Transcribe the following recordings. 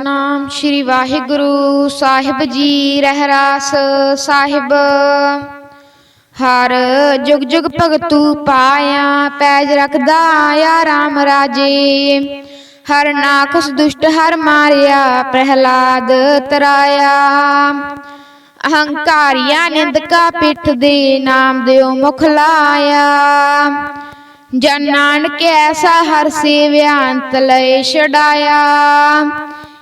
ਸਤਨਾਮ ਸ੍ਰੀ ਵਾਹਿਗੁਰੂ ਸਾਹਿਬ ਜੀ ਰਹਿਰਾਸ ਸਾਹਿਬ। ਹਰ ਜੁਗ ਜੁਗ ਭਗਤੂ ਪਾਇਆ, ਪੈਜ ਰਖਦਾ ਆ ਰਾਮ ਰਾਜੇ। ਹਰ ਨਾਖਸ ਦੁਸ਼ਟ ਹਰ ਮਾਰਿਆ, ਪ੍ਰਹਿਲਾਦ ਤਰਾਇਆ। ਅਹੰਕਾਰੀਆ ਨਿੰਦਕਾ ਪਿੱਠ ਦੇ ਨਾਮ ਦਿਓ ਮੁਖ ਲਾਇਆ। ਜਨ ਨਾਨਕ ਐਸਾ ਹਰ ਸੇਵਿਆ ਅੰਤ ਲਏ ਛਡਾਇਆ।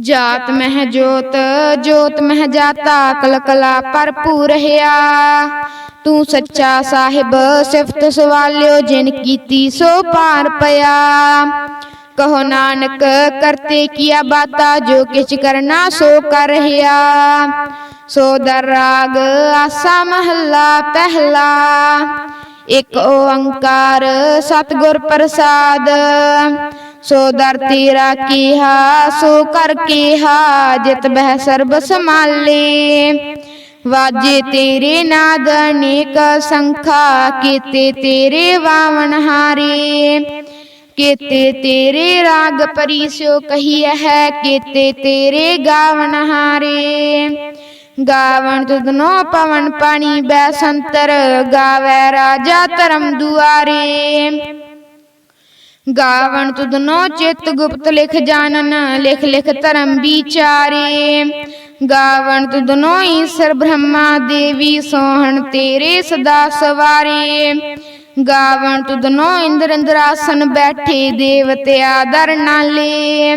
ਜਾਤ ਮਹਿ ਜੋਤ ਜੋਤ ਮਹਿ ਜਾਤਾ ਕਲ ਕਲਾ ਭਰਪੂਰ ਹਿਆ ਤੂੰ ਸੱਚਾ ਸਾਹਿਬ ਸਿਫਤ ਸਵਾਲਿਓ ਜਿਨ ਕੀਤੀ ਸੋ ਪਾਰ ਪਿਆ। ਕਹੋ ਨਾਨਕ ਕਰਤੇ ਕੀਆ ਬਾਤਾ ਜੋ ਕਿਛ ਕਰਨਾ ਸੋ ਕਰ ਰਹਾ। ਸੋ ਦਰ ਰਾਗ ਆਸਾ ਮਹੱਲਾ ਪਹਿਲਾ। ਇਕ ਓੰਕਾਰ ਸਤਿਗੁਰ ਪ੍ਰਸਾਦ। ਸੋ ਦਰ ਤੇਰਾ ਕੀਹਾ ਸੋ ਕਰ ਕੀਹਾ ਜਿਤ ਬਹਿ ਸਰਬ ਸਮਾਲੇ ਵਾਜੇ ਤੇਰੇ ਨਾਦ ਅਨੇਕ ਸੰਖਾ, ਕੀਤੇ ਤੇਰੇ ਵਾਵਨ ਹਾਰੇ। ਕੀਤੇ ਤੇਰੇ ਰਾਗ ਪਰੀਸਿਓ ਕਹੀਐ ਹੈ, ਕੀਤੇ ਤੇਰੇ ਗਾਵਨ ਹਾਰੇ। ਗਾਵਣ ਤੁਧਨੋ ਪਵਨ ਪਾਣੀ ਬੈ ਸੰਤਰ, ਗਾਵੈ ਰਾਜਾ ਧਰਮ ਦੁਆਰੇ। ਗਾਵਣ ਤੁਧਨੋ ਚਿਤ ਗੁਪਤ ਲਿਖ ਜਾਣਨ, ਲਿਖ ਲਿਖ ਧਰਮ ਵਿਚਾਰੇ। ਗਾਵਣ ਤੁਧਨੋ ਈਸ਼ਰ ਬ੍ਰਹਮਾ ਦੇਵੀ ਸੋਹਣ ਤੇਰੇ ਸਦਾ ਸਵਾਰੇ। ਗਾਵਣ ਤੁਧਨੋ ਇੰਦਰ ਇੰਦਰਾਸਨ ਬੈਠੇ ਦੇਵਤੇ ਆਦਰ ਨਾਲੇ।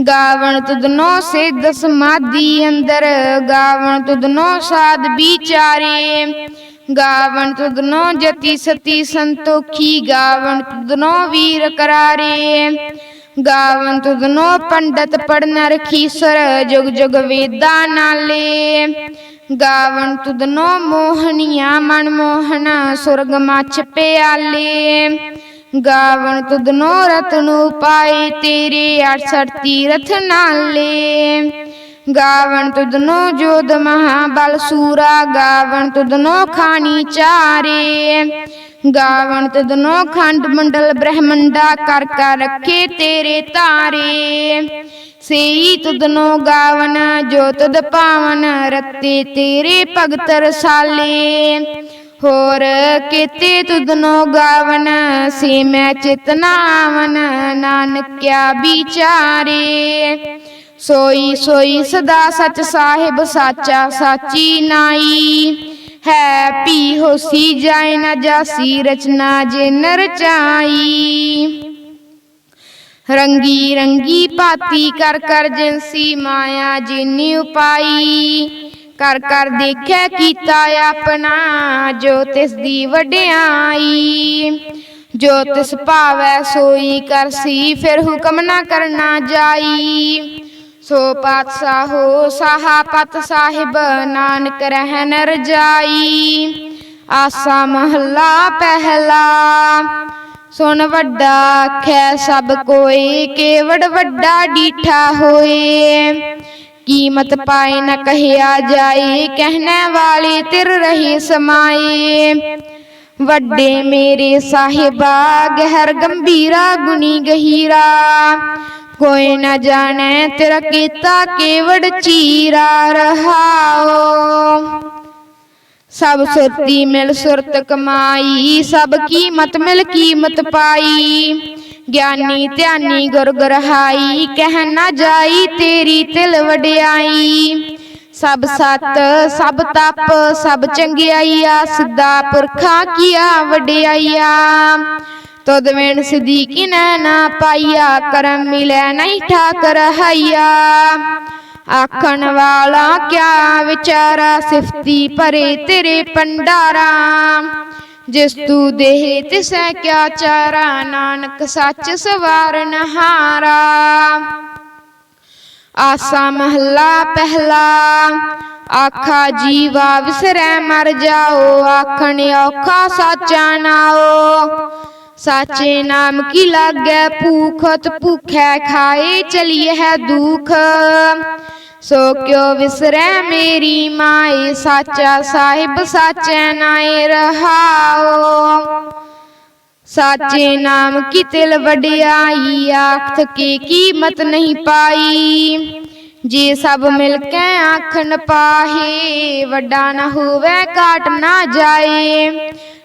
ਗਾਵਣ ਤੁਧਨੋ ਸਿੱਧ ਸਮਾਧੀ ਅੰਦਰ, ਗਾਵਣ ਤੁਧਨੋ ਸਾਧ ਵਿਚਾਰੇ। ਗਾਵਣ ਤੁਧਨੋ ਜਤੀ ਸਤੀ ਸੰਤੋਖੀ, ਗਾਵਣ ਤੁਧਨੋ ਵੀਰ ਕਰਾਰੇ। ਗਾਵਣ ਤੁਧਨੋ ਪੰਡਤ ਪੜਨ ਰਖੀਸਰ, ਜੁਗ ਜੁਗ ਵੇਦਾ ਨਾਲੇ। ਗਾਵਨ ਤੁਧਨੋ ਮੋਹਨੀਆ, ਮਨ ਮੋਹਨ, ਸੁਰਗ ਮਛ ਪਿਆਲੇ। ਗਾਵਣ ਤੁਧਨੋ ਰਤਨੂ ਪਾਏ ਤੇਰੇ 68 ਤੀਰਥ ਨਾਲੇ। ਗਾਵਣ ਤੁਧਨੋ ਜੋਧ ਮਹਾਬਲ ਸੂਰਾ, ਗਾਵਣ ਤੁਧਨੋ ਖਾਣੀ ਚਾਰੇ। ਗਾਵਣ ਤੁਧਨੋ ਖੰਡ ਮੰਡਲ ਬ੍ਰਹਮੰਡਾ, ਕਰ ਕਰ ਰੱਖੇ ਤੇਰੇ ਤਾਰੇ। ਸੇਈ ਤੁਧਨੋ ਗਾਵਨ ਜੋ ਤੁਧ ਪਾਵਨ, ਰੱਤੇ ਤੇਰੇ ਭਗਤ ਰਸਾਲੇ। ਹੋਰ ਕੀਤੇ ਤੁਧਨੋ ਗਾਵਨ ਸੇ ਮੈਂ ਚਿਤਨਾਵਨ ਨਾਨਕਿਆ ਵਿਚਾਰੇ। ਸੋਈ ਸੋਈ ਸਦਾ ਸਚ ਸਾਹਿਬ ਸਾਚਾ, ਸਾਚੀ ਨਾਈ। ਹੈ ਪੀ ਹੋਸੀ ਜਾਏ ਨਾ ਜਾਸੀ ਰਚਨਾ ਜੇ ਨਰਚਾਈ ਰੰਗੀ ਰੰਗੀ ਪਾਤੀ ਕਰ ਕਰ ਜਿਨਸੀ ਮਾਇਆ ਜਿਨੀ ਉਪਾਈ। ਕਰ ਕਰ ਦੇਖਿਆ ਕੀਤਾ ਆਪਣਾ, ਜੋ ਤਿਸ ਦੀ ਵਡਿਆਈ। ਜੋ ਤਿਸ ਭਾਵੈ ਸੋਈ ਕਰਸੀ ਫਿਰ ਹੁਕਮ ਨਾ ਕਰਨਾ ਜਾਈ। ਸੋ ਪਾਤਸ਼ਾਹੋ ਸਾਹਾ ਪਤ ਸਾਹਿਬ, ਨਾਨਕ ਰਹਿਨ ਰਜਾਈ। ਆਸਾ ਮਹੱਲਾ ਪਹਿਲਾ। ਸੁਣ ਵੱਡਾ ਆਖੈ, ਸਭ ਕੋਈ ਕੇਵੜ ਵੱਡਾ ਡੀਠਾ ਹੋਏ। ਕੀਮਤ ਪਾਏ ਨ ਕਹਿਆ ਜਾਏ, ਕਹਿਣੇ ਵਾਲੀ ਤਿਰ ਰਹੀ ਸਮਾਏ। ਵੱਡੇ ਮੇਰੇ ਸਾਹਿਬਾ, ਗਹਿਰ ਗੰਭੀਰਾ, ਗੁਣੀ ਗਹੀਰਾ। ਕੋਈ ਨਾ ਜਾਣੇ ਤੇਰਾ ਕੀਤਾ ਕੇਵੜ ਚੀਰਾ ਰਹਾਓ। ਸਭ ਸੁਰਤੀ ਮਿਲ ਸੁਰਤ ਕਮਾਈ, ਸਭ ਕੀਮਤ ਮਿਲ ਕੀਮਤ ਪਾਈ। ਗਿਆਨੀ ਧਿਆਨੀ ਗੁਰ ਗਰਹਾਈ, ਕਹਿ ਨਾ ਜਾਈ ਤੇਰੀ ਤਿਲ ਵਡਿਆਈ। ਸਭ ਸਤ, ਸਭ ਤਪ, ਸਭ ਚੰਗਿਆਈਆ, ਸਿੱਧਾ ਪੁਰਖਾ ਕੀਆ ਵਡਿਆਈਆ। ਤਦ ਵੇਣ ਸਦੀਕੀ ਨੈ ਨਾ ਪਾਈਆ ਕਰਮ ਮਿਲੈ ਨਹੀਂ ਠਾਕਰ ਰਹਾਈਆ ਆਖਣ ਵਾਲਾ ਕਿਆ ਵਿਚਾਰਾ ਸਿਫਤੀ ਭਰੇ ਤੇਰੇ ਪੰਡਾਰਾ ਜਿਸ ਤੂੰ ਦੇਹ ਤਿਸੈ ਕਿਆ ਚਾਰਾ, ਨਾਨਕ ਸੱਚ ਸਵਾਰਨ ਹਾਰਾ ਆਸਾ ਮਹੱਲਾ ਪਹਿਲਾ, ਆਖਾ ਜੀਵਾ ਵਿਸਰੈ ਮਰ ਜਾਓ, ਆਖਣ ਔਖਾ ਸਾਚਾ ਨਾਓ। ਸਾਚੇ ਨਾਮ ਕੀ ਲਾਗੈ ਭੂਖਤ ਭੁਖੈ ਖਾਏ ਚਲੀਏ ਹੈ ਦੁਖ ਸੋ ਕਿਉ ਵਿਸਰੈ ਮੇਰੀ ਮਾਏ ਸਾਚਾ ਸਾਹਿਬ ਸਾਚੈ ਨਾਏ ਰਹਾਓ ਸਾਚੇ ਨਾਮ ਕੀ ਤਿਲ ਵਡਿਆਈ ਆਖ ਕੇ ਕੀਮਤ ਨਹੀਂ ਪਾਈ ਜੇ ਸਭ ਮਿਲ ਕੇ ਆਖਣ ਪਾਹੇ ਵੱਡਾ ਨਾ ਹੋਵੇ ਕਾਟ ਨਾ ਜਾਏ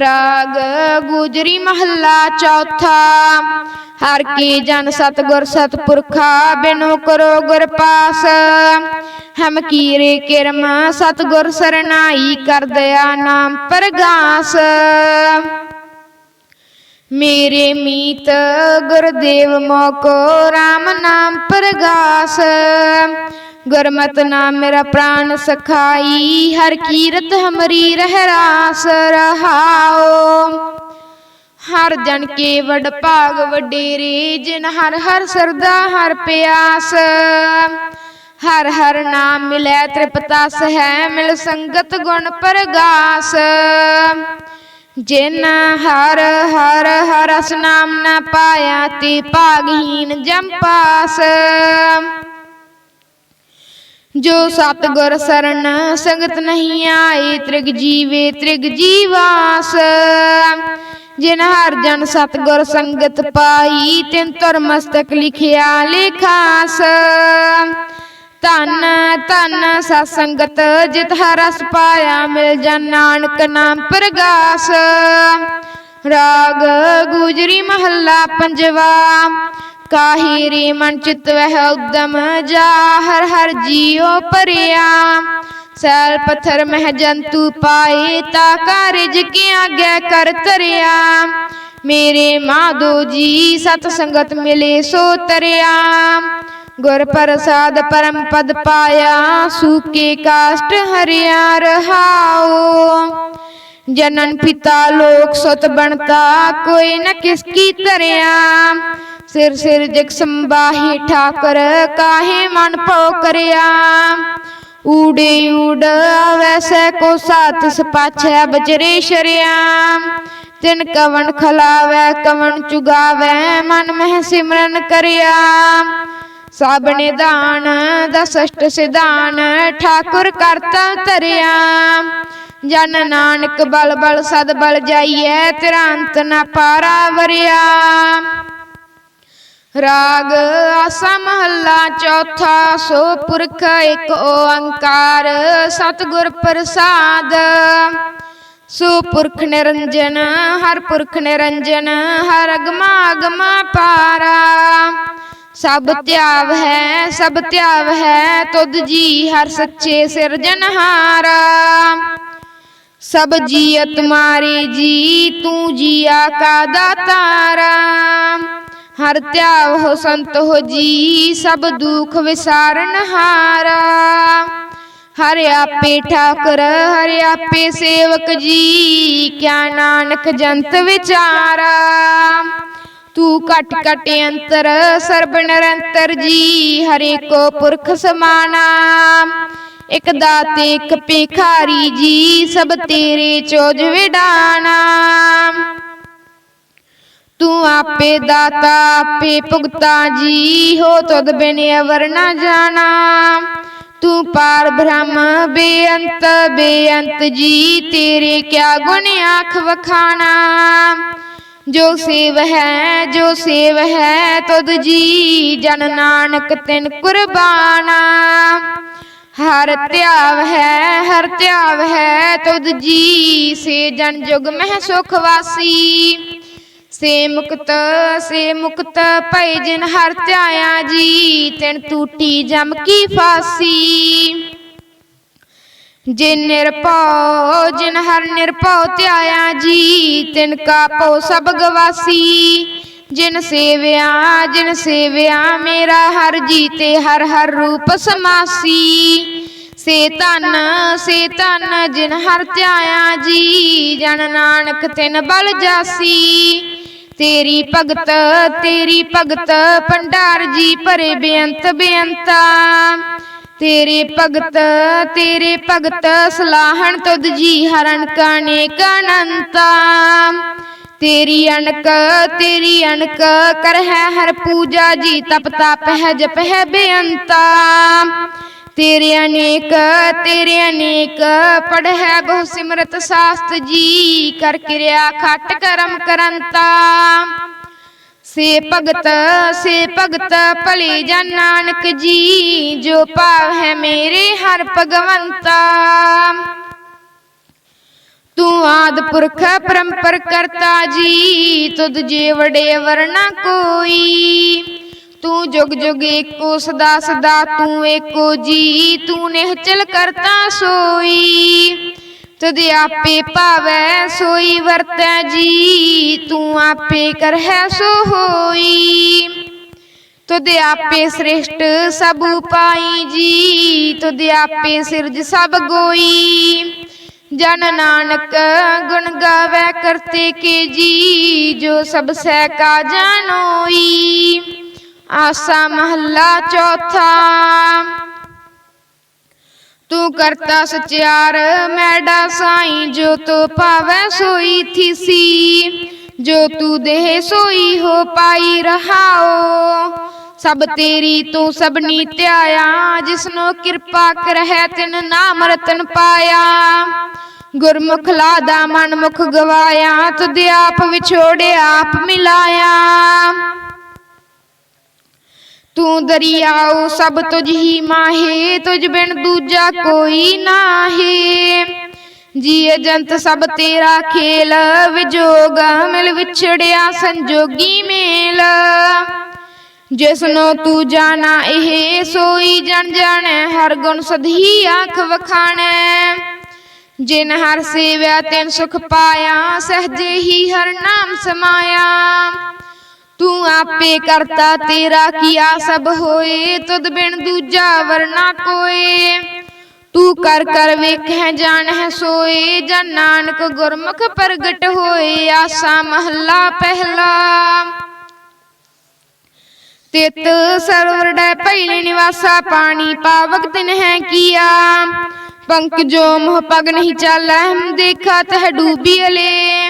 ਰਾਗ ਗੁਜਰੀ ਮਹੱਲਾ ਚੌਥਾ। ਹਰ ਕੀ ਜਨ ਸਤਗੁਰ ਸਤਪੁਰਖਾ, ਬਿਨੋ ਕਰੋ ਗੁਰ ਪਾਸ। ਹਮ ਕੀਰੇ ਕਿਰਮ ਸਤਗੁਰ ਸਰਨਾਈ ਕਰ ਦਇਆ ਨਾਮ ਪ੍ਰਗਾਸ। ਮੇਰੇ ਮੀਤ ਗੁਰਦੇਵ ਮੋਕੋ RAM ਨਾਮ ਪ੍ਰਗਾਸ। ਗੁਰਮਤਿ ਨਾਮ ਮੇਰਾ ਪ੍ਰਾਣ ਸਖਾਈ, ਹਰ ਕੀਰਤ ਹਮਰੀ ਰਹਿ ਰਾਸ ਰਹਾਓ ਹਰ ਜਨ ਕੇ ਵਡ ਭਾਗ ਵਡੇਰੇ, ਜਿਨ ਹਰ ਹਰ ਸਰਦਾ ਹਰ ਪਿਆਸ। ਹਰ ਹਰ ਨਾਮ ਮਿਲੈ ਤ੍ਰਿਪਤਾ ਸਹਿ, ਮਿਲ ਸੰਗਤ ਗੁਣ ਪ੍ਰਗਾਸ। ਜਿਨ ਹਰ ਹਰ ਹਰਸ ਨਾਮ ਨਾ ਪਾਇਆ, ਤੇ ਭਾਗਹੀਨ ਜਮਪਾਸ ਜੋ ਸਤਗੁਰ ਸਰਨ ਸੰਗਤ ਨਹੀਂ ਆਏ, ਤ੍ਰਿਗ ਜੀਵੇ ਤ੍ਰਿਗ ਜੀਵਾਸ। ਜਿਨ ਹਰ ਜਨ ਸਤਗੁਰ ਸੰਗਤ ਪਾਈ, ਤਿਨ ਤੁਰ ਮਸਤਕ ਲਿਖਿਆ ਲਿਖਾਸ। ਧੰਨ ਧੰਨ ਸਤ ਸੰਗਤ, ਜਿਤ ਹਰਸ ਪਾਇਆ, ਮਿਲ ਜਨ ਨਾਨਕ ਨਾਮ ਪ੍ਰਗਾਸ। ਰਾਗ ਗੁਜਰੀ ਮਹੱਲਾ ਪੰਜਵਾ ਕਾਹੀ ਰੇ ਮਨ ਚਿਤ ਵਹਿ ਉਦਮ ਜਾ, ਹਰ ਹਰ ਜੀਉ ਪਰਿਆ ਸੈਲ ਪਥਰ ਮਹਿ ਜੰਤੂ ਪਾਏ, ਤਾ ਕਾਰਜ ਕੇ ਆਗੇ ਕਰ ਤਰਿਆ ਮੇਰੇ ਮਾਧੋ ਜੀ, ਸਤ ਸੰਗਤ ਮਿਲੇ ਸੋ ਤਰਿਆ ਗੁਰ ਪ੍ਰਸਾਦ ਪਰਮ ਪਦ ਪਾਇਆ, ਸੂਕੇ ਕਾਸ਼ਟ ਹਰਿਆ ਰਹਾਓ ਜਨਨ ਪਿਤਾ ਲੋਕ ਸੁਤ ਬਣਤਾ, ਕੋਈ ਨ ਕਿਸ ਕੀ ਤਰਿਆ ਸਿਰ ਸਿਰ ਜਗ ਸੰਬਾਹੀ ਠਾਕਰ, ਕਾਹੇ ਮਨ ਭੋ ਕਰਿਆ ਊੜੇ ਊੜ ਵੈਸੈ ਕੋ ਸਾਥ ਸਪਾਛੈ ਬਜਰੇ ਸ਼ਰਿਆਮ ਤਿਨ ਕਵਣ ਖਲਾਵੈ, ਕਵਣ ਚੁਗਾਵੈ, ਮਨ ਮਹਿ ਸਿਮਰਨ ਕਰਿਆ। ਸਭ ਨਿਦਾਨ ਦਸਸ਼ਟ ਸਿਧਾਨ, ਠਾਕੁਰ ਕਰਤਾ ਤਰਿਆ ਜਨ ਨਾਨਕ ਬਲ ਬਲ ਸਦ ਬਲ ਜਾਈਐ ਤੇਰਾ ਅੰਤ ਪਾਰਾ ਵਰਿਆ। ਰਾਗ ਆਸਾ ਮਹੱਲਾ ਚੌਥਾ, ਸੋ ਪੁਰਖ ਇੱਕ ਓੰਕਾਰ, ਸਤਿਗੁਰ ਪ੍ਰਸਾਦ। ਸੋ ਪੁਰਖ ਨਿਰੰਜਨ, ਹਰ ਪੁਰਖ ਨਿਰੰਜਨ, ਹਰ ਅਗਮਾ ਅਗਮਾ ਪਾਰਾ। ਸਭ ਧਿਆਵ ਹੈ, ਸਭ ਧਿਆਵ ਹੈ, ਤੁਧ ਜੀ ਹਰ ਸੱਚੇ ਸਿਰਜਨਹਾਰਾ ਸਭ ਜੀ ਤੁਮਾਰੇ ਜੀ, ਤੂੰ ਜੀਆ ਕਾ ਦਾਤਾਰਾ। ਹਰ ਧਿਆਵ ਹੋ ਸੰਤ ਹੋ ਜੀ, ਸਭ ਦੁਖ ਵਿਸਾਰਨ ਹਾਰਾ। ਹਰ ਆਪੇ ਠਾਕੁਰ, ਹਰ ਆਪੇ ਸੇਵਕ ਜੀ, ਕਿਆ ਨਾਨਕ ਜੰਤ ਵਿਚਾਰਾ। ਤੂੰ ਕਟ ਕਟ ਅੰਤਰ, ਸਰਬ ਨਿਰੰਤਰ ਜੀ, ਹਰੇ ਕੋ ਪੁਰਖ ਸਮਾਨਾ। ਇਕ ਦਾਤੇ, ਇਕ ਭਿਖਾਰੀ ਜੀ, ਸਭ ਤੇਰੇ ਚੋਜ ਵਿਡਾਨਾ। ਤੂੰ ਆਪੇ ਦਾਤਾ, ਆਪੇ ਭੁਗਤਾ, ਜੀ ਹੋ ਤਦ ਬਿਨ ਅਵਰ ਨਾ ਜਾਣਾ। ਤੂੰ ਪਾਰ ਬ੍ਰਹਮ, ਬੇਅੰਤ ਬੇਅੰਤ ਜੀ, ਤੇਰੇ ਕਿਆ ਗੁਣ ਆਖ ਵਖਾਣਾ। ਜੋ ਸੇਵ ਹੈ, ਜੋ ਸੇਵ ਹੈ ਤਦ ਜੀ, ਜਨ ਨਾਨਕ ਤਿਨ ਕੁਰਬਾਨਾ। ਹਰ ਧਿਆਵ ਹੈ, ਹਰ ਧਿਆਵ ਹੈ, ਤੁਧ ਜੀ, ਸੇ ਜਨ ਜੁਗ ਮਹਿ ਸੁਖ ਵਾਸੀ। ਸੇ ਮੁਕਤ ਸੇ ਮੁਕਤ ਭਈ ਜਿਨ ਹਰ ਧਿਆਇਆ ਜੀ, ਤਿਨ ਟੂਟੀ ਜਮ ਕੀ ਫਾਸੀ। ਜਿਨ ਨਿਰਭਉ, ਜਿਨ ਹਰ ਨਿਰਭਉ ਧਿਆਇਆ ਜੀ, ਤਿਨ ਕਾ ਭਉ ਸਭ ਗਵਾਸੀ। ਜਿਨ ਸੇਵਿਆ ਜਿਨ ਸੇਵਿਆ ਮੇਰਾ ਹਰ ਜੀ, ਤੇ ਹਰ ਹਰ ਰੂਪ ਸਮਾਸੀ। ਸੇ ਧਨ ਸੇ ਧਨ ਜਿਨ ਹਰ ਧਿਆਇਆ ਜੀ, ਜਨ ਨਾਨਕ ਤਿਨ ਬਲ ਜਾਸੀ। ਤੇਰੀ ਭਗਤ ਤੇਰੀ ਭਗਤ, ਭੰਡਾਰ ਜੀ ਭਰੇ ਬੇਅੰਤ, ਬੇਅੰਤਾ। ਤੇਰੇ ਭਗਤ ਤੇਰੇ ਭਗਤ, ਸਲਾਹਣ ਤੁਧ ਜੀ ਹਰਨ ਕਾਨੇ ਅਨੰਤਾ ਤੇਰੀ ਅਣਕ ਤੇਰੀ ਅਣਕ, ਕਰ ਹੈ ਹਰ ਪੂਜਾ ਜੀ, ਤਪ ਤਪ ਹੈ ਜਪ ਹੈ ਬੇਅੰਤਾ। ਤੇਰੇ ਅਨੇਕ ਤੇਰੇ ਅਨੇਕ ਪੜ ਹੈ ਬਹੁ ਸਿਮਰਤ ਸਾਸਤ ਜੀ, ਕਰ ਕਿਰਿਆ ਖਟ ਕਰਮ ਕਰੰਤਾ। ਸੇ ਭਗਤ ਸੇ ਭਗਤ ਭਲੇ ਜਨ ਨਾਨਕ ਜੀ, ਜੋ ਭਾਵ ਹੈ ਮੇਰੇ ਹਰ ਭਗਵੰਤਾ। ਤੂੰ ਆਦ ਪੁਰਖ ਪਰੰਪਰ ਕਰਤਾ ਜੀ, ਤੁਧ ਜੇ ਵੜੇ ਵਰਨਾ ਕੋਈ। ਤੂੰ ਜੁਗ ਜੁਗ ਏਕੋ ਸਦਾ ਸਦਾ ਤੂੰ ਏਕੋ ਜੀ ਤੂੰ ਨਿਹਚਲ ਕਰਤਾ ਸੋਈ। ਤਦ ਆਪੇ ਭਾਵੈ ਸੋਈ, ਵਰਤੈ ਜੀ, ਤੂੰ ਆਪੇ ਕਰਹਿ ਸੋ ਹੋਈ। ਤੁਧ ਆਪੇ ਸ੍ਰਿਸ਼ਟ ਸਭ ਉਪਾਈ ਜੀ, ਤੁਧ ਆਪੇ ਸਿਰਜ ਸਭ ਗੋਈ। ਜਨ ਨਾਨਕ ਗੁਣ ਗਾਵੇ ਕਰਤੇ ਕੇ ਜੀ ਜੋ ਸਭ ਸਹਿ ਕਾ ਜਾਣੋਈ ਆਸਾ ਮਹੱਲਾ ਚੌਥਾ। ਤੂੰ ਕਰਤਾ ਸਚਿਆਰ, ਮੈਡਾ ਸਾਈ, ਜੋ ਤੋ ਭਾਵੈ ਸੋਈ ਥੀਸੀ। ਜੋ ਤੂ ਦੇਹ ਸੋਈ ਹੋ ਪਾਈ ਰਹਾਓ। ਸਭ ਤੇਰੀ ਤੂੰ ਸਭਨੀ ਧਿਆਇਆ, ਜਿਸਨੋ ਕਿਰਪਾ ਕਰਹਿ ਤਿਨ ਨਾਮ ਰਤਨ ਪਾਇਆ। ਗੁਰਮੁਖ ਲਾਦਾ ਮਨ ਮੁਖ ਗਵਾਇਆ, ਤੁਧ ਆਪ ਵਿਛੋੜਿਆ ਆਪ ਮਿਲਾਇਆ। ਦਰਿਆਉ ਸਭ ਤੁਝ ਹੀ ਮਾਹੇ, ਤੁਝ ਬਿਨ ਦੂਜਾ ਕੋਈ ਨਾਹੀ। ਜੀਏ ਜੰਤ ਸਭ ਤੇਰਾ ਖੇਲ, ਵਿਜੋਗ ਮਿਲ ਵਿਛੜਿਆ ਸੰਜੋਗੀ ਮੇਲ। ਜਿਸਨੋ ਤੂੰ ਜਾਣਾ, ਇਹ ਸੋਈ ਜਣ ਜਾਣੈ, ਹਰ ਗੁਣ ਸਧੀ ਆਖ ਵਖਾਣੈ। ਜਿਨ ਹਰ ਸੇਵਿਆ, ਤਿਨ ਸੁਖ ਪਾਇਆ, ਸਹਜੇ ਹੀ ਹਰ ਨਾਮ ਸਮਾਇਆ। ਤੂੰ ਆਪੇ ਕਰਤਾ ਤੇਰਾ ਕੀਆ ਸਭ ਹੋਏ, ਤੁਧ ਬਿਨ ਦੂਜਾ ਵਰਨਾ ਕੋਏ। ਤੂੰ ਕਰ ਕਰ ਵੇਖੈ ਹੈ ਸੋਏ। ਜਨ ਨਾਨਕ ਗੁਰਮੁਖ ਪ੍ਰਗਟ ਹੋਏ, ਆਸਾ ਮਹੱਲਾ ਪਹਿਲਾ। ਤਿਤ ਸਰਵਰ ਡੈ ਪਹਿਲੇ ਨਿਵਾਸਾ, ਪਾਣੀ ਪਾਵਕ ਤਿਨ ਹੈ ਕੀਆ। ਪੰਕ ਜੋ ਮੋਹ ਪਗ ਨਹੀਂ ਚਾਲੈ, ਹਮ ਦੇਖਾ ਤਹ ਡੂਬੀ ਅਲੇ।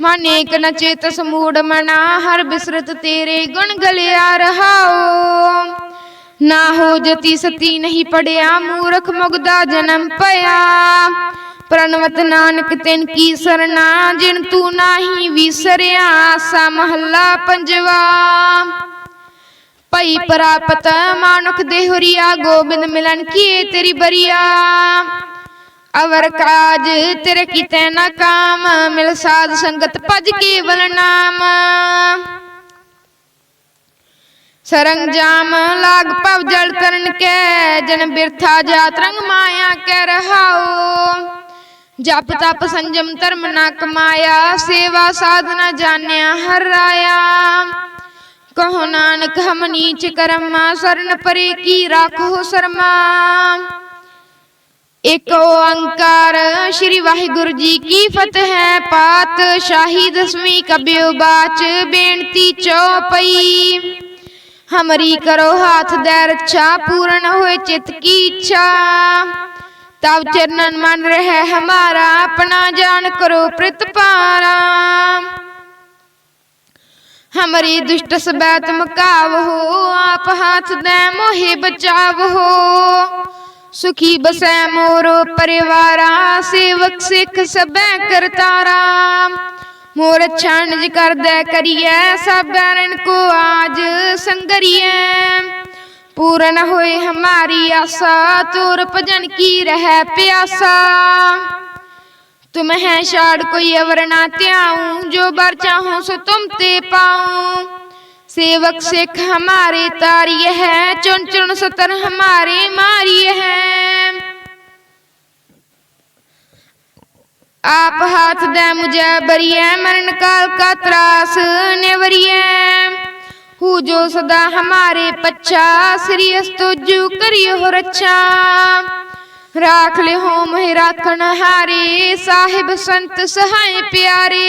ਮਨ ਨ ਚੇਤ ਸਮੂੜ ਮਨਾ, ਹਰ ਬਿਸਰਤ ਤੇਰੇ ਗੁਣ ਗਲਿਆ ਰਹਾਓ ਨਾ ਹੋ ਜਤੀ ਸਤੀ ਨਹੀਂ ਪੜਿਆ, ਮੂਰਖ ਮੁਗਦਾ ਜਨਮ ਪਿਆ ਪ੍ਰਣਵਤ ਨਾਨਕ ਤਿਨ ਕੀ ਸਰਨਾ, ਜਿਨ ਤੂੰ ਨਾਹੀ ਵਿਸਰਿਆ ਆਸਾ ਮਹੱਲਾ ਪੰਜਵਾ। ਭਈ ਪ੍ਰਾਪਤ ਮਾਨੁਖ ਦੇਹੁਰੀਆ, ਗੋਬਿੰਦ ਮਿਲਨ ਕੀਏ ਤੇਰੀ ਬਰੀਆ। ਅਵਰ ਕਾਜ ਤੇਰੇ ਕੀਤੇ ਨਾ ਕਾਮ, ਮਿਲ ਸਾਧ ਸੰਗਤ ਭਜ ਕੇਵਲ ਨਾਮ। ਸਰੰਜਾਮ ਲਾਗ ਭਵ ਜਲ ਤਰਨ ਕੈ, ਜਨ ਬਿਰਥਾ ਜਾਤ ਰੰਗ ਮਾਇਆ ਕੈ ਰਹਾਓ ਜਪ ਤਪ ਸੰਜਮ ਧਰਮ ਨਾ ਕਮਾਇਆ, ਸੇਵਾ ਸਾਧਨਾ ਜਾਣਿਆ ਹਰ ਰਾਇਆ ਕਹੋ ਨਾਨਕ ਹਮ ਨੀਚ ਕਰਮਾ, ਸਰਨ ਪਰੇ ਕੀ ਰਾਖੋ ਸਰਮਾ। ਇਕ ਓੰਕਾਰ, ਸ੍ਰੀ ਵਾਹਿਗੁਰੂ ਜੀ ਕੀ ਫਤਿਹ ਹੈ। ਪਾਤ ਸ਼ਾਹੀ ਦਸਵੀਂ ਕਬਿਓ ਬਾਚ, ਬੇਨਤੀ ਚਉਪਈ ਹਮਰੀ ਕਰੋ ਹਾਥ ਦੇ ਰਛਾ, ਪੂਰਨ ਹੋਏ ਚਿਤ ਕੀ ਇੱਛਾ। ਤਬ ਚਰਨਨ ਮਨ ਰਹਿ ਹਮਾਰਾ, ਆਪਣਾ ਜਾਣ ਕਰੋ ਪ੍ਰਤਪਾਰਾ ਹਮਰੀ ਦੁਸ਼ਟ ਸਬੈਤ ਮਕਾਵ ਹੋ ਆਪ ਹਾਥ ਦੇ ਮੋਹਿ ਬਚਾਵ। ਹੋ ਸੁਖੀ ਬਸੈ ਮੋਰੋ ਪਰਿਵਾਰਾ, ਸੇਵਕ ਸਿੱਖ ਸਭੈ ਕਰਤਾਰਾ। ਮੋਰ ਛਾਣਜ ਕਰਦਾ ਕਰੀਐ ਸਾਬਰਨ ਕੋ ਆਜ ਸੰਗਰੀਐ। ਪੂਰਨ ਹੋਏ ਹਮਾਰੀ ਆਸਾ, ਤੁਰ ਭਜਨ ਕੀ ਰਹਿ ਪਿਆਸਾ। ਤੁਮ ਹੈ ਛਾੜ ਕੋਈ ਅਵਰਨਾ ਧਿਆਉ, ਜੋ ਬਰ ਚਾਹੂੰ ਸੋ ਤੁਮ ਤੇ ਪਾਉ। सेवक सिख हमारे तारिय है, चुन चुन सतर हमारे मारिय है। आप हाथ दे मुझे बरिए, मरण काल का त्रास नेवरिए। हु जो सदा हमारे पच्छा श्री अस्तोजु करियो हो राख ले हो मोहि राखण हारे साहिब संत सहाय प्यारे।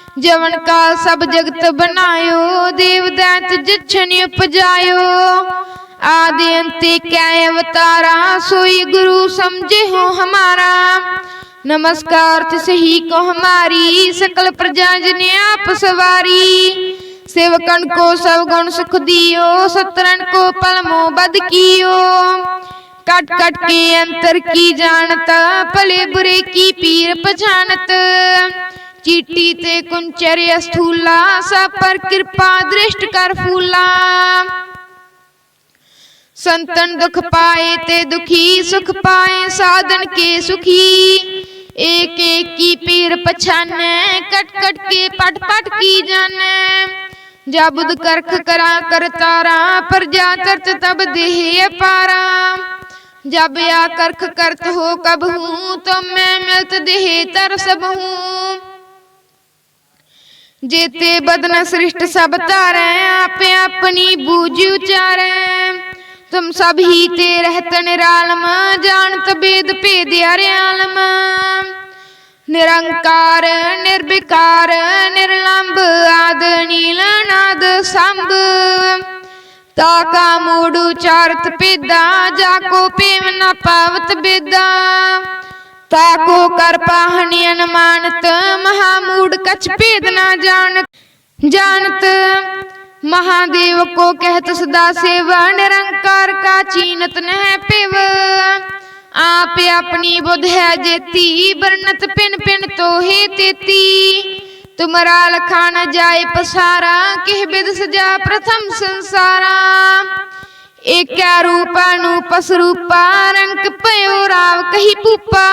ਜਵਨ ਕਾਲ ਸਭ ਜਗਤ ਬਨਾਇਓ ਦੇਵ ਦੈਤ ਜਿਛਨਿ ਉਪਜਾਇਓ। ਆਦਿ ਅੰਤੇ ਕੈ ਅਵਤਾਰਾ, ਸੋਈ ਗੁਰੂ ਸਮਝੇ ਹੋ ਹਮਾਰਾ। ਨਮਸਕਾਰ ਤਿਸ ਹੀ ਕੋ ਹਮਾਰੀ ਸਕਲ ਪ੍ਰਜਾ ਜਨ ਆਪ ਸਵਾਰੀ। ਸੇਵਕਨ ਕੋ ਸਭ ਗੁਣ ਸੁਖ ਦਿਓ ਸਤਰਨ ਕੋ ਪਲਮੋ ਬਦ ਕੀਓ। ਕਟ ਕਟ ਕੇ ਅੰਤਰ ਕੀ ਜਾਣਤ, ਭਲੇ ਬੁਰੇ ਕੀ ਪੀਰ ਪਛਾਨਤ चीटी ते कुंचर स्थूला, सब पर कृपा दृष्ट कर फूला। संतन दुख पाए ते दुखी, सुख पाए साधन के सुखी। एक एक की पीर पछाने, कट कट के पट पट की जाने। जा बुध करख करा कर तारा, पर जा तरत तब देह पारा जब या करख करत हो कब हूँ तो मैं मिलत देह तर ਜੇਤੇ ਬਦਨ ਸ੍ਰਿਸ਼ਟ ਸਭ ਧਾਰੈ, ਆਪ ਆਪਣੀ ਬੂਝ ਉਚਾਰੈ। ਤੁਮ ਸਭ ਹੀ ਤੇ ਰਹਤ ਨਿਰਾਲਮ ਜਾਣਤ ਬੇਦ ਭੇਦ ਹਰਿਆਲਮ ਨਿਰੰਕਾਰ, ਨਿਰਵਿਕਾਰ ਨਿਰਲੰਭ ਆਦ ਨੀਲ ਨਾਦ ਸੰਭ। ਤਾ ਕਾ ਮੂੜ ਉਚਾਰਤ ਪੇਦਾ ਜਾ ਕੋ ਪੇਵ ਨ ਪਾਵਤ ਬੇਦਾ। ताको कर पाहनी अनुमानत महामूड कछ भेद न जानत जानत महादेव को कहत सदा सेवा निरंकार का चीनत नह पिव आप अपनी बुध है जेती बरनत पिन पिन तो हे तेती तुमरा लखा न जाए पसारा किह बिद सजा प्रथम संसारा ਏਕੈ ਰੂਪਾ ਨੂੰ ਪਸਰੂਪਾ ਰੰਗ ਪਇਓ ਰਾਵ ਕਹੀ ਪੂਪਾ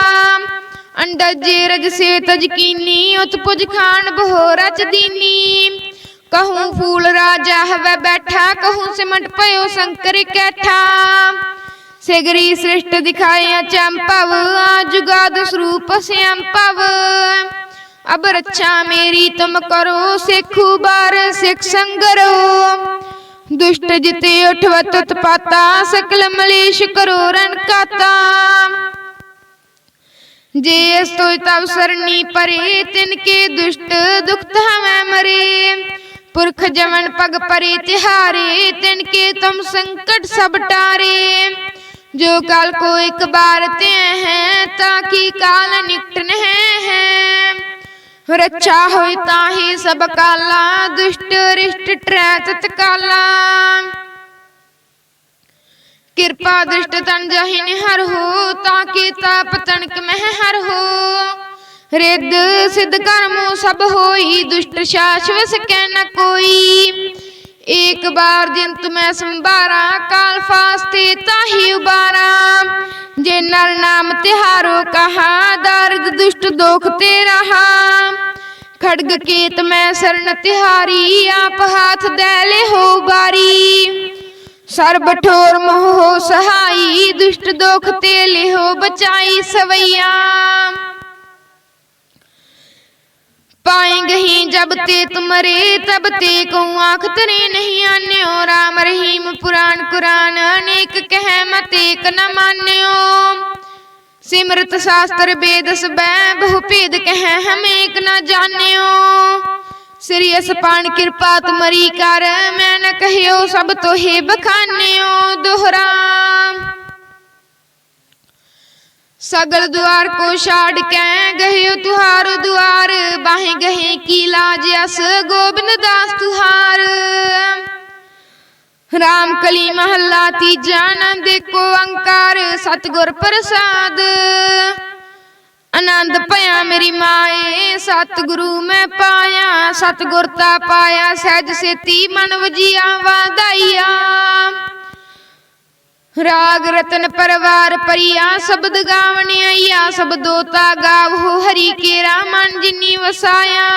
ਅੰਡਾ ਜੇ ਰਜ ਸੇ ਤਜਕੀਨੀ ਉਤ ਪੁਜ ਖਾਨ ਬਹੋ ਰਚ ਦੀਨੀ ਕਹੂੰ ਫੂਲ ਰਾਜਾ ਹਵੇ ਬੈਠਾ, ਕਹੂੰ ਸਿਮਟ ਪਇਓ ਸ਼ੰਕਰ ਕੈਠਾ। ਸਿਗਰੀ ਸ੍ਰਿਸ਼ਟ ਦਿਖਾਇਆ ਚੰਪਵ ਆਜੁਗਾਦ ਸਰੂਪ ਸਿਆੰਪਵ ਅਬ ਰੱਛਾ ਮੇਰੀ ਤੁਮ ਕਰੋ, ਸਿੱਖੂ ਬਾਰ ਸਿੱਖ ਸੰਗਰੋ। ਦੁਸ਼ਟ ਜਿਤੇ ਉਠਵਤ ਉਤਪਾਤਾ ਸਕਲ ਮਲੇਸ਼ ਕਰੋ ਰਨ ਕਾਤਾ। ਜੇ ਸੋਇ ਤਬ ਸਰਨੀ ਪਰੇ ਤਿਨ ਕੇ ਦੁਸ਼ਟ ਦੁਖਤ ਹਮੈ ਮਰੇ। ਪੁਰਖ ਜਮਨ ਪਗ ਪਰੇ ਤਿਹਾਰੇ ਤਿਨ ਕੇ ਤੁਮ ਸੰਕਟ ਸਭ ਟਾਰੇ। ਜੋ ਕਾਲ ਕੋ ਇੱਕ ਬਾਰ ਤੇ ਹੈ ਤਾਂ ਕੀ ਕਾਲ ਨਿਕਟ ਨਹਿ ਹੈ? ਰੱਛਾ ਹੋਇ ਤਾਹੀ ਸਭ ਕਾਲਾ, ਦੁਸ਼ਟ, ਰਿਸ਼ਟ ਟਰੈ ਤਤਕਾਲਾ ਕਿਰਪਾ ਦ੍ਰਿਸ਼ਟ ਤਨ ਜਹੀ ਨਿਹਰ ਹੋ, ਤਾਂ ਕੀ ਤਾਪ ਤਨਕ ਮਹਿ ਹਰ ਹੋ। ਰਿੱਧ, ਸਿਧ ਕਰਮੋ ਸਭ ਹੋਈ, ਦੁਸ਼ਟ ਸ਼ਾਸ਼ਵਸ ਸਕੈ ਨ ਕੋਈ। ਇੱਕ ਬਾਰ ਜਿੰਤ ਮੈਂ ਸੰਭਾਰਾ ਕਾਲ ਫਾਸਤੇ ਤਾਹੀ ਉਬਾਰਾ। ਜੇ ਨਰ ਨਾਮ ਤਿਹਾਰੋ ਕਹਾ, ਦਰਦ, ਦੁਸ਼ਟ, ਦੁਖ ਤੇ ਰਹਾ ਖੜਗ ਕੇਤ ਮੈਂ ਸਰਨ ਤਿਹਾਰੀ, ਆਪ ਹਾਥ ਦੇ ਲੈ ਹੋ ਬਾਰੀ। ਸਰਬ ਠੋਰ ਮੋਹ ਸਹਾਈ, ਦੁਸ਼ਟ ਦੁਖ ਤੇ ਲਿਹੋ ਬਚਾਈ ਸਵਈਆ। पाएंगे ही जब ते तुमरे तब ते को आंख तरे नहीं आन्यो राम रहीम पुराण कुरान अनेक कह मत एक न मान्यो सिमरत शास्त्र वेद सबੈ बहु भेद कह हम एक न जान्यो श्री असपान कृपा तुमरी कर मैं न कहियो सब तो हे बखान्यो दोहरा सगल द्वार को छाड़ के गहियो तुहार द्वार बाहे गहे की लाज अस गोबिंद दास तुहार राम कली महला तीजा नंद को अंकार सतगुर प्रसाद ਆਨੰਦ ਭਇਆ ਮੇਰੀ ਮਾਏ ਸਤਿਗੁਰੂ ਮੈਂ ਪਾਇਆ ਸਤਿਗੁਰ ਤਾ ਪਾਇਆ ਸਹਿਜ ਸੇਤੀ ਮਨ ਵਜੀਆ ਵਾਦਾਈਆ ਰਾਗ ਰਤਨ ਪਰਵਾਰ ਪਰਿਆ ਸ਼ਬਦ ਗਾਵਣ ਆਈਆ ਸ਼ਬਦੋ ਤਾ ਗਾਵੋ ਹਰੀ ਕੇਰਾ, ਮਨ ਜਿਨੀ ਵਸਾਇਆ।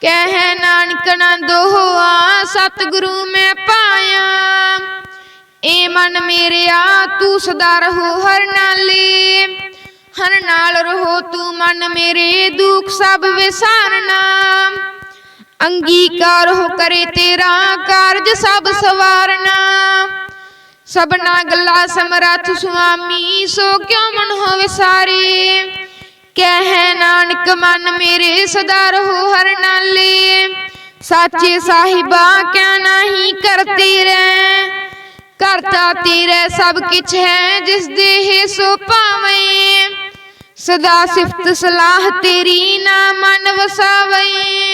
ਕਹਿ ਨਾਨਕ ਨੰਦੋ ਹੋਆ, ਸਤਿਗੁਰੂ ਮੈਂ ਪਾਇਆ। ਏ ਮਨ ਮੇਰਿਆ, ਤੂੰ ਸਦਾ ਰਹੋ ਹਰ ਨਾਲੇ। ਹਰ ਨਾਲ ਰਹੋ ਤੂੰ ਮਨ ਮੇਰੇ, ਦੁੱਖ ਸਭ ਵਿਸਾਰਨਾ। ਅੰਗੀਕਾਰ ਹੋ ਕਰੇ ਤੇਰਾ ਕਾਰਜ ਸਭ ਸਵਾਰਨਾ। ਸਭਨਾ ਗੱਲਾ ਸਮਰੱਥ ਸੁਆਮੀ, ਸੋ ਕਿਉ ਮਨ ਹੋਵੇ ਸਾਰੇ? ਕਹਿ ਨਾਨਕ, ਮਨ ਮੇਰੇ ਸਦਾ ਰਹੋ ਹਰ ਨਾਲੇ। ਸਾਚੇ ਸਾਹਿਬਾ ਕਿਆ ਨਹੀਂ ਕਰਤੇ ਰਹਿ? ਕਰਤਾ ਤੇਰੇ ਸਭ ਕਿਛ ਹੈ, ਜਿਸ ਦੇਹ ਸੋ ਪਾਵੇਂ ਸਦਾ ਸਿਫਤ ਸਲਾਹ ਤੇਰੀ ਨਾ ਮਨ ਵਸਾਵੇ।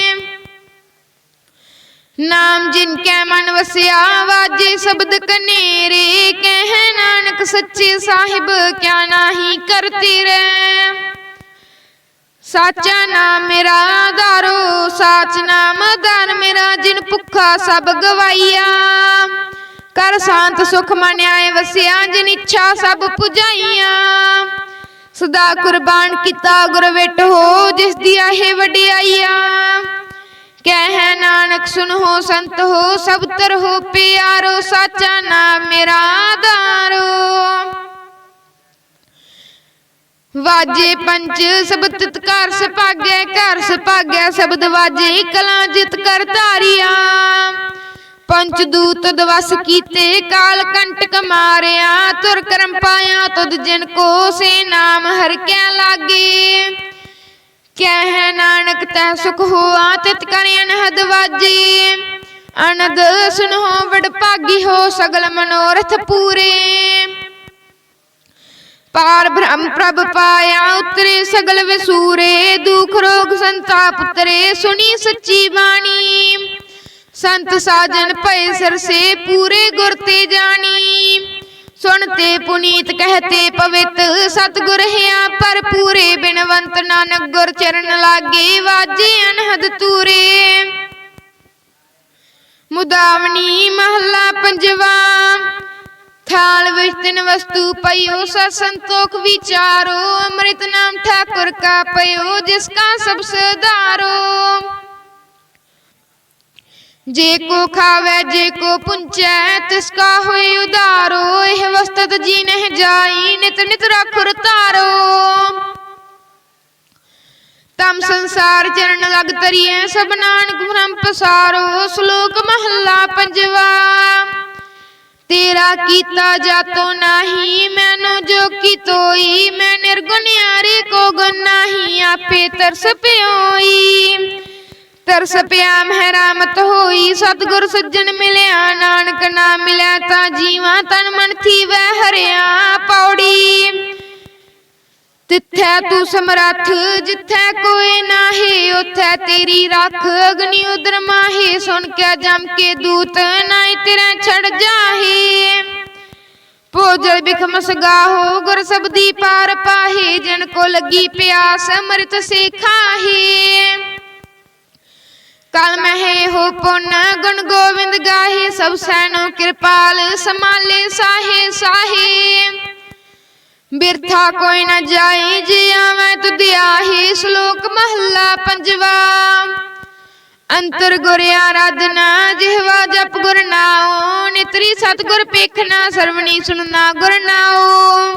ਨਾਮ ਜਿਨ ਕੈ ਮਨ ਵਸਿਆ, ਵਾਜੇ ਸ਼ਬਦ ਕਨੇਰੇ। ਕਹਿ ਨਾਨਕ ਸੱਚੇ ਸਾਹਿਬ, ਕਿਆ ਨਾਹੀ ਕਰਤੇ ਰਹਿ। ਸਾਚਾ ਨਾਮ ਮੇਰਾ ਆਧਾਰੋ ਸਾਚ ਨਾਮ ਆਧਾਰ ਮੇਰਾ, ਜਿਨ ਭੁੱਖਾ ਸਭ ਗਵਾਈਆ। ਕਰ ਸ਼ਾਂਤ ਸੁਖ ਮਨ ਆਏ ਵਸਿਆ, ਜਿਨ ਇੱਛਾ ਸਭ ਪੁਜਾਈਆਂ। ਸਦਾ ਕੁਰਬਾਨ ਕੀਤਾ ਗੁਰ ਵਿਟ ਹੋ, ਜਿਸ ਦੀ ਆਹੇ ਵਡਿਆਈਆ। ਕਹਿ ਨਾਨਕ ਸੁਨੋ ਸੰਤ, ਹੋ ਸਭ ਤਰ ਹੋ ਪਿਆਰੋ, ਸਾਚਾ ਨਾਮ ਮੇਰਾ ਆਧਾਰੋ। ਵਾਜੇ ਪੰਜ ਸ਼ਬਦ ਤਤਕਾਰ ਸੁਭਾਗੈ, ਘਰ ਸੁਭਾਗੈ, ਸ਼ਬਦ ਵਾਜੇ ਕਲਾ ਜਿਤ ਕਰ ਧਾਰਿਆ। ਪੰਚ ਦੂਤ ਦਵਸ ਕੀਤੇ, ਕਾਲ ਕੰਟਕ ਮਾਰਿਆ, ਤੁਰ ਕਰਮ ਪਾਇਆ, ਤੁਧ ਜਿਨ ਕੋ ਸੇ ਨਾਮ ਹਰ ਕੈ ਲਾਗੇ। ਕਹਿ ਨਾਨਕ, ਤੈ ਸੁਖ ਹੋਆ, ਤਿਤ ਕਰ ਅਨਹਦ ਵਾਜੇ। ਅਨੰਦ ਸੁਨੋ ਵਡ ਭਾਗੀ ਹੋ, ਸਗਲ ਮਨੋਰਥ ਪੂਰੇ। ਪਾਰ ਬ੍ਰਹਮ ਪ੍ਰਭ ਪਾਇਆ, ਉਤਰੇ ਸਗਲ ਵਿਸੂਰੇ। ਦੁਖ ਰੋਗ ਸੰਤਾਪ ਉਤਰੇ, ਸੁਣੀ ਸੱਚੀ ਬਾਣੀ। ਸੰਤ ਸਾਜਨ ਭਏ, ਸਰਸੇ ਪੂਰੇ ਗੁਰ ਤੇ ਜਾਣੀ। ਸੁਣਤੇ ਪੁਨੀਤ ਕਹਤੇ ਪਵਿੱਤ ਸਤਗੁਰ ਹਿਆ ਪਰ ਪੂਰੇ ਬਿਨਵੰਤ ਨਾਨਕ ਗੁਰ ਚਰਨ ਲਾਗੇ ਵਾਜੇ ਅਨਹਦ ਤੂਰੇ। ਮੁਦਾਵਣੀ ਮਹੱਲਾ ਪੰਜਵਾ, ਥਾਲ ਵਿੱਚ ਤਿੰਨ ਵਸਤੂ ਪਈਓ, ਸਤ ਸੰਤੋਖ ਵਿਚਾਰੋ, ਅੰਮ੍ਰਿਤ ਨਾਮ ਠਾਕੁਰ ਕਾ ਪਈਓ, ਜਿਸ ਕਾ ਸਭ ਸਦਾਰੋ ਜੇ ਕੋ ਖਾਵੇ, ਜੇ ਕੋ ਪੁੰਚੈ, ਤਿਸ ਕਾ ਹੋਏ ਉਦਾਰੋ ਇਹ ਵਸਤਤ ਜੀ ਨਹਿ ਜਾਈ, ਨਿਤ ਨਿਤ ਰਖੁਰ ਤਾਰੋ ਤਮ ਸੰਸਾਰ ਚਰਨ ਲਗ ਤਰੀਐ, ਸਭ ਨਾਨਕ ਭ੍ਰਮ ਪਸਾਰੋ, ਸ਼ਲੋਕ ਮਹੱਲਾ ਪੰਜਵਾ। ਤੇਰਾ ਕੀਤਾ ਜਾਤੋ ਨਾਹੀ, ਮੈਨੂੰ ਜੋ ਕੀ ਤੋਈ ਮੈਂ ਨਿਰਗੁਣਿਆਰੇ ਕੋ ਗੁਣ ਆਪੇ ਤਰਸ ਪਿਓਈ। ਤਰਸ ਪਿਆ ਮਹਿ ਰਾਮਤ ਹੋਈ ਸਤਗੁਰ ਸੱਜਣ ਮਿਲਿਆ, ਨਾਨਕ ਨਾ ਮਿਲਿਆ ਤਾਂ ਜੀਵਾਂ ਤਨ ਮਨ ਥੀਵੈ ਹਰਿਆ ਪੌੜੀ। ਤਿੱਥੈ ਤੂੰ ਸਮਰੱਥ, ਜਿੱਥੈ ਕੋਈ ਨਾਹੀ, ਉਥੈ ਤੇਰੀ ਰੱਖ, ਅਗਨੀ ਉਦਰ ਮਾਹੀ, ਸੁਣ ਕੇ ਜਮ ਕੇ ਦੂਤ ਨਾਈ ਤੇਰੇ ਛੜ ਜਾਹੀ। ਭੋਜਲ ਬਿਖਮ ਸਗਾਹੋ ਗੁਰ ਸਬਦੀ ਪਾਰ ਪਾਹੀ, ਜਨ ਕੋ ਲੱਗੀ ਪਿਆਸ, ਅੰਮ੍ਰਿਤ ਸੇ ਖਾਹੀ। ਕਲ ਮਹਿ ਹੋ ਪੁੰਨ, ਗੁਣ ਗੋਬਿੰਦ ਗਾਹੀ, ਸਭ ਸੈਨੋ ਕਿਰਪਾਲ ਸਮਾਲੇ ਸਾਹੇ ਸਾਹੇ। ਬਿਰਥਾ ਕੋਈ ਨਾ ਜਾਏ, ਜੇ ਆਵੇਂ ਤੁਧ ਆਹੀ, ਸ਼ਲੋਕ ਮਹੱਲਾ ਪੰਜਵਾ। ਅੰਤਰ ਗੁਰ ਆਰਾਧਨਾ ਜਿਹਵਾ ਜਪ ਗੁਰ ਨਾਉ, ਨਿਤਰੀ ਸਤਗੁਰ ਪੇਖਣਾ ਸਰਵਣੀ ਸੁਣਨਾ ਗੁਰ ਨਾਉ।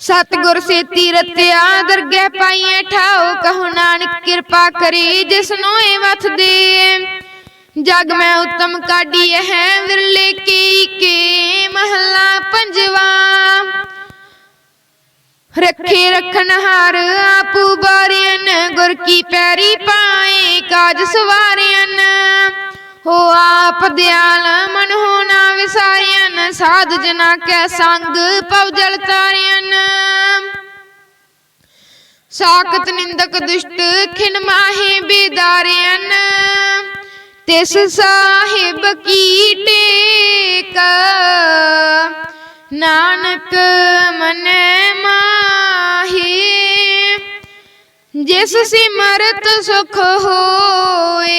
ਸਤਗੁਰ ਸੇਤੀ ਰਤਿਆ ਦਰਗਹਿ ਪਾਈਐ ਠਾਉ, ਕਹੋ ਨਾਨਕ ਕਿਰਪਾ ਕਰੀ ਜਿਸਨੋ ਏ ਵਥ ਦੇ ਜਗ ਮੈਂ ਉਤਮ ਕਾਢੀ ਹੈ, ਵਿਰਲੇ ਕੀ ਕੇ ਮਹੱਲਾ ਪੰਜਵਾ। ਰੱਖੇ ਰਖਣ ਹਾਰ ਆਪੂ ਬਾਰਿਆਨ ਗੁਰ ਕੀ ਪੈਰੀ ਪਾਏ, ਕਾਜ ਸਵਾਰਿਆਨ ਹੋ ਆਪ ਦਿਆਲ ਮਨ ਹੋ ਨਾ ਵਿਸਾਰਿਆਨ ਸਾਧ ਜਨਾ ਕੈ ਸੰਗ ਪਉ ਜਲ ਤਾਰਿਆਨ ਸਾਖਤ ਨਿੰਦਕ ਦੁਸ਼ਟ ਖਿਨ ਮਾਹੇ ਬੇਦਾਰਿਆਨ ਤਿਸ ਸਾਹਿਬ ਕੀ ਟੇਕ, ਨਾਨਕ ਮਨੈ ਮਾਹੀ। ਜਿਸ ਸਿਮਰਤ ਸੁਖ ਹੋਏ